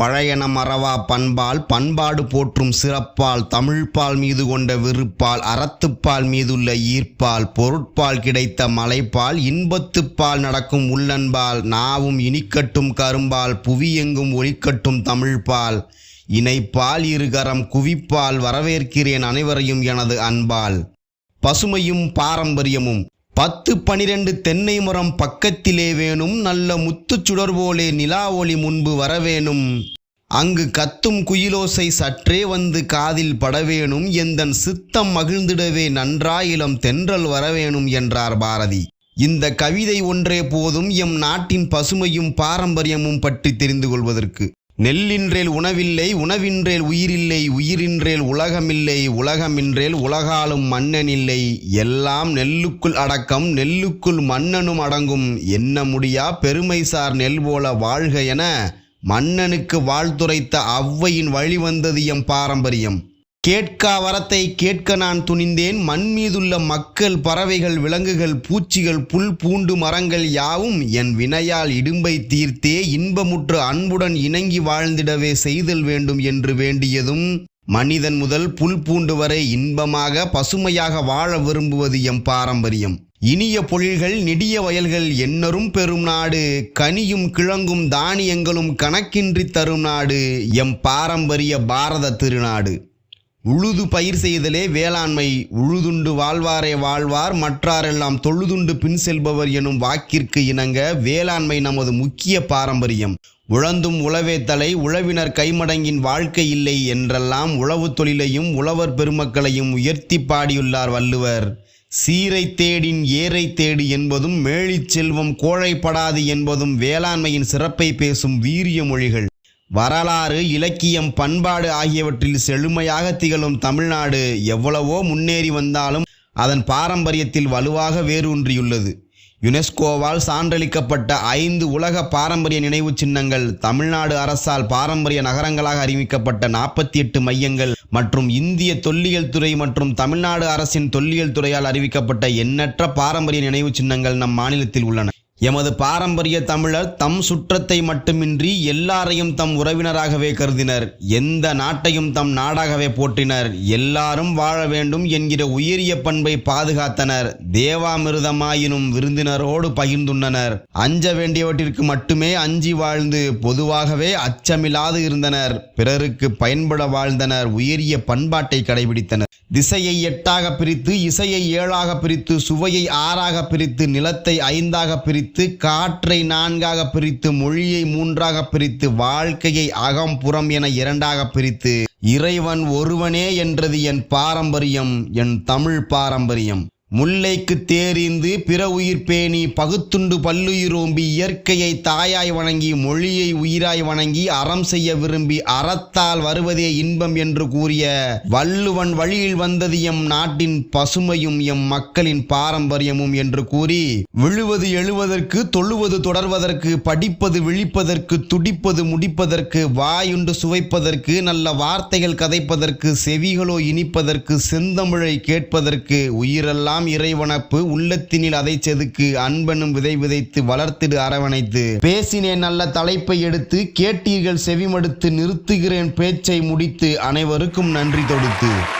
பழையன மறவா பண்பால் பண்பாடு போற்றும் சிறப்பால் தமிழ்ப்பால் மீது கொண்ட விருப்பால் அறத்துப்பால் மீதுள்ள ஈர்ப்பால் பொருட்பால் கிடைத்த மலைப்பால் இன்பத்துப்பால் நடக்கும் உள்ளன்பால் நாவும் இனிக்கட்டும் கரும்பால் புவியெங்கும் ஒளிக்கட்டும் தமிழ்ப்பால் இணைப்பால் இருகரம் குவிப்பால் வரவேற்கிறேன் அனைவரையும் எனது அன்பால். பசுமையும் பாரம்பரியமும் பத்து பனிரெண்டு தென்னை மரம் பக்கத்திலே வேணும் நல்ல முத்துச் சுடர் போலே நிலா ஒளி முன்பு வரவேணும் அங்கு கத்தும் குயிலோசை சற்றே வந்து காதில் படவேணும் எந்தன் சித்தம் மகிழ்ந்திடவே நன்றாயிலம் தென்றல் வரவேணும் என்றார் பாரதி. இந்த கவிதை ஒன்றே போதும் எம் நாட்டின் பசுமையும் பாரம்பரியமும் பற்றி தெரிந்து கொள்வதற்கு. நெல்லின்றேல் உணவில்லை உணவின்றேல் உயிரில்லை உயிரின்றேல் உலகமில்லை உலகமின்றேல் உலகாலும் மன்னனில்லை. எல்லாம் நெல்லுக்குள் அடக்கம் நெல்லுக்குள் மன்னனும் அடங்கும். என்ன முடியா பெருமை சார் நெல் போல வாழ்க என மன்னனுக்கு வாழ்த்துரைத்த அவ்வையின் வழி வந்தது எம் பாரம்பரியம். கேட்கா வரத்தை கேட்க நான் துணிந்தேன். மண் மீதுள்ள மக்கள் பறவைகள் விலங்குகள் பூச்சிகள் புல் பூண்டு மரங்கள் யாவும் என் வினையால் இடும்பை தீர்த்தே இன்பமுற்று அன்புடன் இணங்கி வாழ்ந்திடவே செய்தல் வேண்டும் என்று வேண்டியதும் மனிதன் முதல் புல் பூண்டு வரை இன்பமாக பசுமையாக வாழ விரும்புவது எம் பாரம்பரியம். இனிய பொழில்கள் நெடிய வயல்கள் என்னரும் பெரும் நாடு கனியும் கிழங்கும் தானியங்களும் கணக்கின்றி தரும் நாடு எம் பாரம்பரிய பாரத திருநாடு. உழுது பயிர் செய்தலே வேளாண்மை. உழுதுண்டு வாழ்வாரே வாழ்வார் மற்றாரெல்லாம் தொழுதுண்டு பின் செல்பவர் எனும் வாக்கிற்கு இணங்க வேளாண்மை நமது முக்கிய பாரம்பரியம். உழந்தும் உழவே தலை உழவினர் கைமடங்கின் வாழ்க்கை இல்லை என்றெல்லாம் உழவு தொழிலையும் உழவர் பெருமக்களையும் உயர்த்தி பாடியுள்ளார் வள்ளுவர். சீரை தேடின் ஏரை தேடு என்பதும் மேழிச் செல்வம் கோழைப்படாது என்பதும் வேளாண்மையின் சிறப்பை பேசும் வீரிய மொழிகள். வரலாறு இலக்கியம் பண்பாடு ஆகியவற்றில் செழுமையாக திகழும் தமிழ்நாடு எவ்வளவோ முன்னேறி வந்தாலும் அதன் பாரம்பரியத்தில் வலுவாக வேரூன்றியுள்ளது. யுனெஸ்கோவால் சான்றளிக்கப்பட்ட ஐந்து உலக பாரம்பரிய நினைவு சின்னங்கள் தமிழ்நாடு அரசால் பாரம்பரிய நகரங்களாக அறிவிக்கப்பட்ட நாற்பத்தி எட்டு மையங்கள் மற்றும் இந்திய தொல்லியல் துறை மற்றும் தமிழ்நாடு அரசின் தொல்லியல் துறையால் அறிவிக்கப்பட்ட எண்ணற்ற பாரம்பரிய நினைவு சின்னங்கள் நம் மாநிலத்தில் உள்ளன. எமது பாரம்பரிய தமிழர் தம் சுற்றத்தை மட்டுமின்றி எல்லாரையும் தம் உறவினராகவே கருதினர். எந்த நாட்டையும் தம் நாடாகவே போற்றினர். எல்லாரும் வாழ வேண்டும் என்கிற உயரிய பண்பை பாதுகாத்தனர். தேவாமிர்தமாயினும் விருந்தினரோடு பகிர்ந்துள்ளனர். அஞ்ச வேண்டியவற்றிற்கு மட்டுமே அஞ்சி வாழ்ந்து பொதுவாகவே அச்சமில்லாது இருந்தனர். பிறருக்கு பயன்பட வாழ்ந்தனர். உயரிய பண்பாட்டை கடைபிடித்தனர். திசையை எட்டாக பிரித்து இசையை ஏழாக பிரித்து சுவையை ஆறாக பிரித்து நிலத்தை ஐந்தாக பிரித்து காற்றை நான்காக பிரித்து மொழியை மூன்றாக பிரித்து வாழ்க்கையை அகம் புறம் என இரண்டாக பிரித்து இறைவன் ஒருவனே என்றது என் பாரம்பரியம் என் தமிழ் பாரம்பரியம். முல்லைக்கு தேறிந்து பிற உயிர் பேணி பகுத்துண்டு பல்லுயிரோம்பி இயற்கையை தாயாய் வணங்கி மொழியை உயிராய் வணங்கி அறம் செய்ய விரும்பி அறத்தால் வருவதே இன்பம் என்று கூறிய வள்ளுவன் வழியில் வந்தது எம் நாட்டின் பசுமையும் எம் மக்களின் பாரம்பரியமும் என்று கூறி விழுவது எழுவதற்கு தொழுவது தொடர்வதற்கு படிப்பது விழிப்பதற்கு துடிப்பது முடிப்பதற்கு வாயுண்டு சுவைப்பதற்கு நல்ல வார்த்தைகள் கதைப்பதற்கு செவிகளோ இனிப்பதற்கு செந்தமிழை கேட்பதற்கு உயிரெல்லாம் இறைவனப்பு உள்ளத்தினில் அதை செதுக்கு அன்பனும் விதை விதைத்து வளர்த்திடு அரவணைத்து. பேசினேன் நல்ல தலைப்பை எடுத்து கேட்டீர்கள் செவிமடுத்து நிறுத்துகிறேன் பேச்சை முடித்து அனைவருக்கும் நன்றி தொடுத்து.